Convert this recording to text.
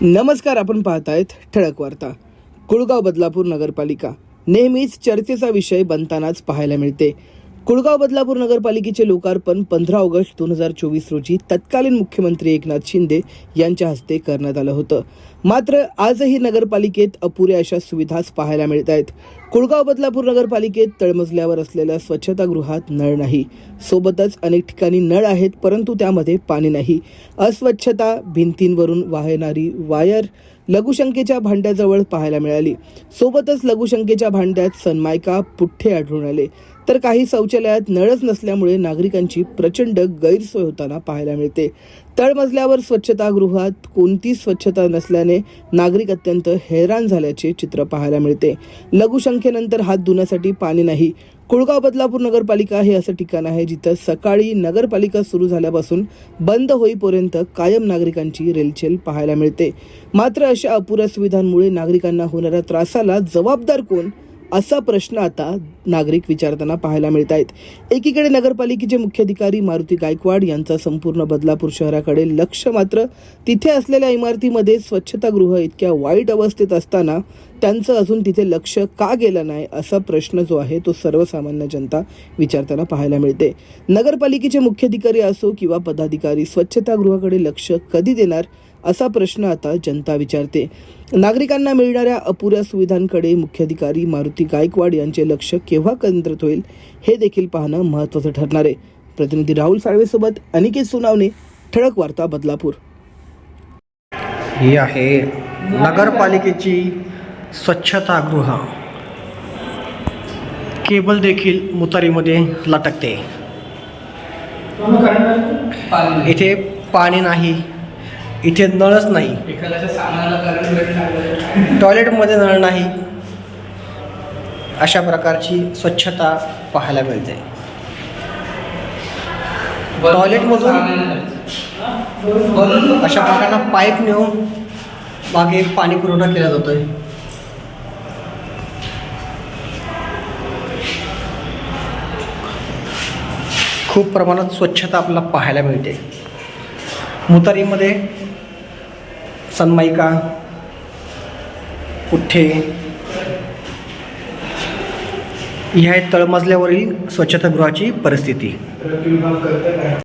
नमस्कार आपण पाहतायत ठळक वार्ता. कुळगाव बदलापूर नगरपालिका नेहमीच चर्चेचा विषय बनतानाच पाहायला मिळते. कुळगाव बदलापूर नगरपालिकेचे लोकार्पण पंधरा ऑगस्ट दोन हजार चोवीस रोजी तत्कालीन मुख्यमंत्री एकनाथ शिंदे यांच्या हस्ते करण्यात आलं होतं. मात्र आजही नगरपालिकेत अपुऱ्या अशा सुविधाच पाहायला मिळत आहेत. कुळगाव बदलापूर नगरपालिकेत तळमजल्यावर असलेल्या स्वच्छतागृहात नळ नाही. सोबतच अनेक ठिकाणी नळ आहेत परंतु त्यामध्ये पाणी नाही. अस्वच्छता भिंतींवरून वाहणारी वायर लघुशंकेच्या भांड्याजवळ पाहायला मिळाली. सोबतच लघुशंकेच्या भांड्यात सनमायका पुठ्ठे आढळून आले. तर काही शौचालयात नळच नसल्यामुळे नागरिकांची प्रचंड गैरसोय होताना पाहायला मिळते. तळमजल्यावर स्वच्छतागृहात कोणतीच स्वच्छता नसल्याने नागरिक अत्यंत हैराण झाल्याचे चित्र पाहायला मिळते. लघुशंखेनंतर हात धुण्यासाठी पाणी नाही. कुळगाव बदलापूर नगरपालिका हे असं ठिकाण आहे जिथं सकाळी नगरपालिका सुरू झाल्यापासून बंद होईपर्यंत कायम नागरिकांची रेलचेल पाहायला मिळते. मात्र अशा अपुऱ्या सुविधांमुळे नागरिकांना होणाऱ्या त्रासाला जबाबदार कोण? असा प्रश्न आता नागरिक विचारताना पाहायला मिळत आहेत एकीकडे नगरपालिकेचे मुख्याधिकारी मारुती गायकवाड यांचा संपूर्ण बदलापूर शहराकडे लक्ष मात्र तिथे असलेल्या इमारतीमध्ये स्वच्छतागृह इतक्या वाईट अवस्थेत असताना त्यांचं अजून तिथे लक्ष का गेलं नाही असा प्रश्न जो आहे तो सर्वसामान्य जनता विचारताना पाहायला मिळते. नगरपालिकेचे मुख्याधिकारी असो किंवा पदाधिकारी स्वच्छतागृहाकडे लक्ष कधी देणार? असा प्रश्न आता जनता विचारते. नागरिकांना मिळणाऱ्या अपुऱ्या सुविधांकडे मुख्याधिकारी मारुती गायकवाड यांचे लक्ष केव्हा केंद्रित होईल हे देखील पाहणं महत्त्वाचं ठरणार आहे. प्रतिनिधी राहुल साळवेसोबत अनिकेत सुनावणे ठळक वार्ता बदलापूर. ही आहे नगरपालिकेची स्वच्छतागृह. केबल देखील मुतारीमध्ये लटकते. इथे पाणी नाही. इथे नळच नाही. टॉयलेटमध्ये नळ नाही. अशा प्रकारची स्वच्छता पाहायला मिळते. टॉयलेटमधून अशा प्रकारचा पाईप नेऊन मागे पाणी पुरवठा केला जातोय. खूप प्रमाणात स्वच्छता आपल्याला पाहायला मिळते. मुतारीमध्ये सनमायका पुठ्ठे ह्या तळमजल्यावरील स्वच्छतागृहाची परिस्थिती.